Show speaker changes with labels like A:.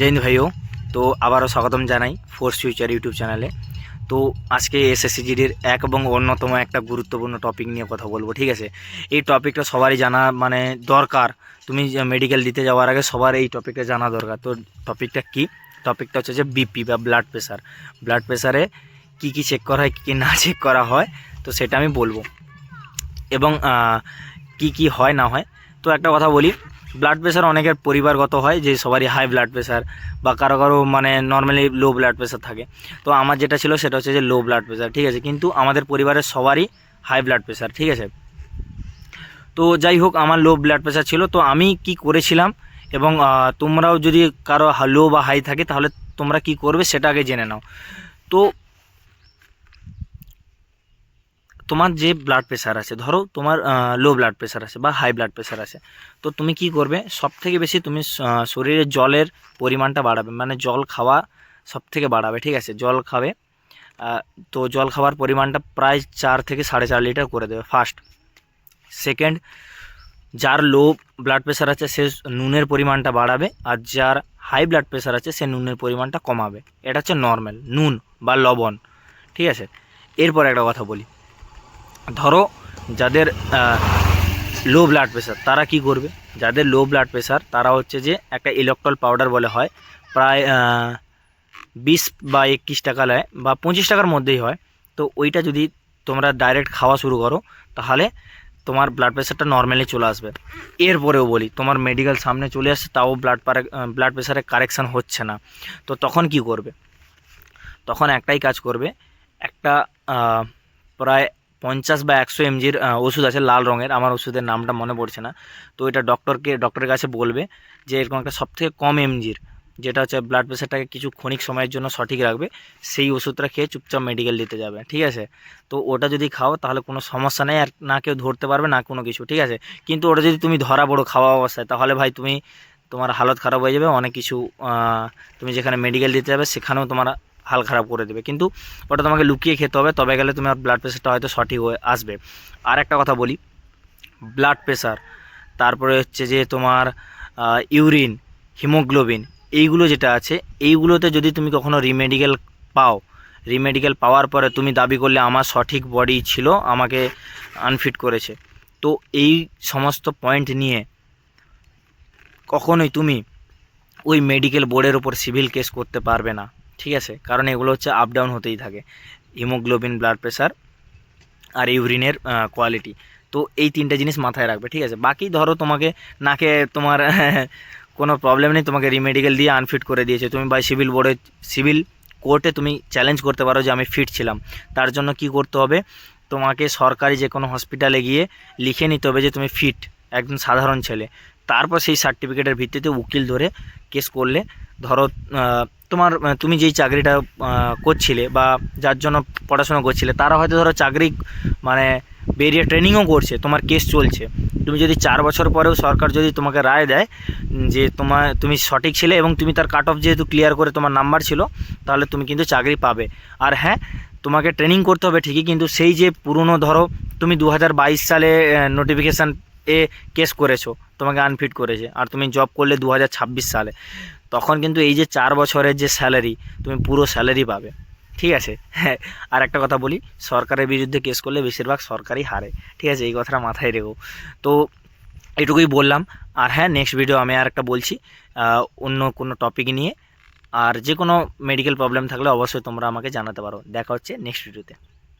A: হিন্দ ভাইও। তো আবারও স্বাগতম জানাই ফোর্স ফিউচার ইউটিউব চ্যানেলে তো আজকে এসএসসিজিডির এক এবং অন্যতম একটা গুরুত্বপূর্ণ টপিক নিয়ে কথা বলব, ঠিক আছে? এই টপিকটা সবারই জানা মানে দরকার। তুমি মেডিকেল দিতে যাওয়ার আগে সবার এই টপিকটা জানা দরকার। তো টপিকটা কি? টপিকটা হচ্ছে যে বিপি বা ব্লাড প্রেশার ব্লাড প্রেশারে কি কি চেক করা হয়, কী কী না চেক করা হয়, তো সেটা আমি বলব। এবং কি কি হয়, না হয়। তো একটা কথা বলি ব্লাড প্রেশার অনেকের পরিবারগত হয়, যে সবারই হাই ব্লাড প্রেশার বা কারও কারও মানে নর্মালি লো ব্লাড প্রেশার থাকে। তো আমার যেটা ছিল সেটা হচ্ছে যে লো ব্লাড প্রেশার ঠিক আছে? কিন্তু আমাদের পরিবারের সবারই হাই ব্লাড প্রেশার ঠিক আছে? তো যাই হোক, আমার লো ব্লাড প্রেশার ছিল। তো আমি কি করেছিলাম এবং তোমরাও যদি কারও লো বা হাই থাকে, তাহলে তোমরা কি করবে সেটা আগে জেনে নাও। তো তোমার যে ব্লাড প্রেশার আছে, ধরো তোমার লো ব্লাড প্রেশার আছে বা হাই ব্লাড প্রেশার আছে, তো তুমি কি করবে? সব থেকে বেশি তুমি শরীরে জলের পরিমাণটা বাড়াবে মানে জল খাওয়া সব থেকে বাড়াবে, ঠিক আছে? জল খাবে তো জল খাওয়ার পরিমাণটা প্রায় চার থেকে সাড়ে চার লিটার করে দেবে ফার্স্ট সেকেন্ড যার লো ব্লাড প্রেশার আছে, সে নুনের পরিমাণটা বাড়াবে আর যার হাই ব্লাড প্রেশার আছে, সে নুনের পরিমাণটা কমাবে। এটা হচ্ছে নর্মাল নুন বা লবণ, ঠিক আছে? এরপর একটা কথা বলি। ধরো যাদের লো ব্লাড প্রেশার তারা কি করবে? যাদের লো ব্লাড প্রেশার তারা হচ্ছে যে একটা ইলেকট্রল পাউডার বলে হয়, প্রায় বিশ বা একত্রিশ টাকা নেয় বা পঁচিশ টাকার মধ্যেই হয়। তো ওইটা যদি তোমরা ডাইরেক্ট খাওয়া শুরু করো, তাহলে তোমার ব্লাড প্রেশারটা নর্মালি চলে আসবে। এরপরেও বলি, তোমার মেডিকেল সামনে চলে আসছে, তাও ব্লাড ব্লাড প্রেশারে কারেকশান হচ্ছে না। তো তখন কি করবে? তখন একটাই কাজ করবে, একটা প্রায় পঞ্চাশ বা একশো এমজির ওষুধ আছে লাল রঙের। আমার ওষুধের নামটা মনে পড়ছে না। তো এটা ডক্টরকে ডক্টরের কাছে বলবে যে এরকম একটা সবথেকে কম এমজির যেটা হচ্ছে ব্লাড প্রেশারটাকে কিছু ক্ষণিক সময়ের জন্য সঠিক রাখবে, সেই ওষুধটা খেয়ে চুপচাপ মেডিকেল দিতে যাবে, ঠিক আছে? তো ওটা যদি খাও তাহলে কোনো সমস্যা নেই, আর না কেউ ধরতে পারবে, না কোনো কিছু, ঠিক আছে? কিন্তু ওটা যদি তুমি ধরা পড়ো খাওয়া অবস্থায়, তাহলে ভাই তুমি তোমার হালত খারাপ হয়ে যাবে, অনেক কিছু তুমি যেখানে মেডিকেল দিতে যাবে সেখানেও তোমার হাল খারাপ করে দেবে। কিন্তু ওটা তোমাকে লুকিয়ে খেতে হবে, তবে গেলে তোমার ব্লাড প্রেশারটা হয়তো সঠিক হয়ে আসবে। আর একটা কথা বলি ব্লাড প্রেশার তারপরে হচ্ছে যে তোমার ইউরিন হিমোগ্লোবিন এইগুলো যেটা আছে, এইগুলোতে যদি তুমি কখনো রিমেডিকেল পাও রিমেডিকেল পাওয়ার পরে তুমি দাবি করলে আমার সঠিক বডি ছিল, আমাকে আনফিট করেছে। তো এই সমস্ত পয়েন্ট নিয়ে কখনোই তুমি ওই মেডিকেল বোর্ডের ওপর সিভিল কেস করতে পারবে না। ঠিক আছে? কারণ এগুলো হচ্ছে আপ ডাউন হতেই থাকে। হিমোগ্লোবিন ব্লাড প্রেশার আর ইউরিনের কোয়ালিটি তো এই তিনটে জিনিস মাথায় রাখবে, ঠিক আছে? বাকি ধরো তোমাকে নাকে তোমার কোনো প্রবলেম নেই, তোমাকে রিমেডিকেল দিয়ে আনফিট করে দিয়েছে। তুমি বাই সিভিল বোর্ডে সিভিল কোর্টে তুমি চ্যালেঞ্জ করতে পারো যে আমি ফিট ছিলাম। তার জন্য কি করতে হবে? তোমাকে সরকারি যে কোনো হসপিটালে গিয়ে লিখে নিতে হবে যে তুমি ফিট একজন সাধারণ ছেলে। তারপর সেই সার্টিফিকেটের ভিত্তিতে উকিল ধরে কেস করলে ধরো তোমার তুমি যেই চাকরিটা করছিলে বা যার জন্য পড়াশোনা করছিলে, তারা হয়তো ধরো চাকরি মানে বেরিয়ে ট্রেনিংও করছে, তোমার কেস চলছে। তুমি যদি চার বছর পরেও সরকার যদি তোমাকে রায় দেয় যে তোমার তুমি সঠিক ছিলে এবং তুমি তার কাট অফ যেহেতু ক্লিয়ার করে তোমার নাম্বার ছিল, তাহলে তুমি কিন্তু চাকরি পাবে। আর হ্যাঁ তোমাকে ট্রেনিং করতে হবে ঠিকই, কিন্তু সেই যে পুরনো ধরো, তুমি দু হাজার বাইশ সালে নোটিফিকেশান এ কেস করেছ, তোমাকে আনফিট করেছে, আর তুমি জব করলে দু হাজার ছাব্বিশ সালে। তখন কিন্তু এই যে চার বছরের যে স্যালারি তুমি পুরো স্যালারি পাবে। ঠিক আছে? হ্যাঁ আর একটা কথা বলি, সরকারের বিরুদ্ধে কেস করলে বেশিরভাগ সরকারই হারে। ঠিক আছে? এই কথাটা মাথায় রেখো। তো এটুকুই বললাম, আর হ্যাঁ নেক্সট ভিডিও আমি আর একটা বলছি অন্য কোনো টপিক নিয়ে। আর যে কোনো মেডিকেল প্রবলেম থাকলে অবশ্যই তোমরা আমাকে জানাতে পারো। দেখা হচ্ছে নেক্সট ভিডিওতে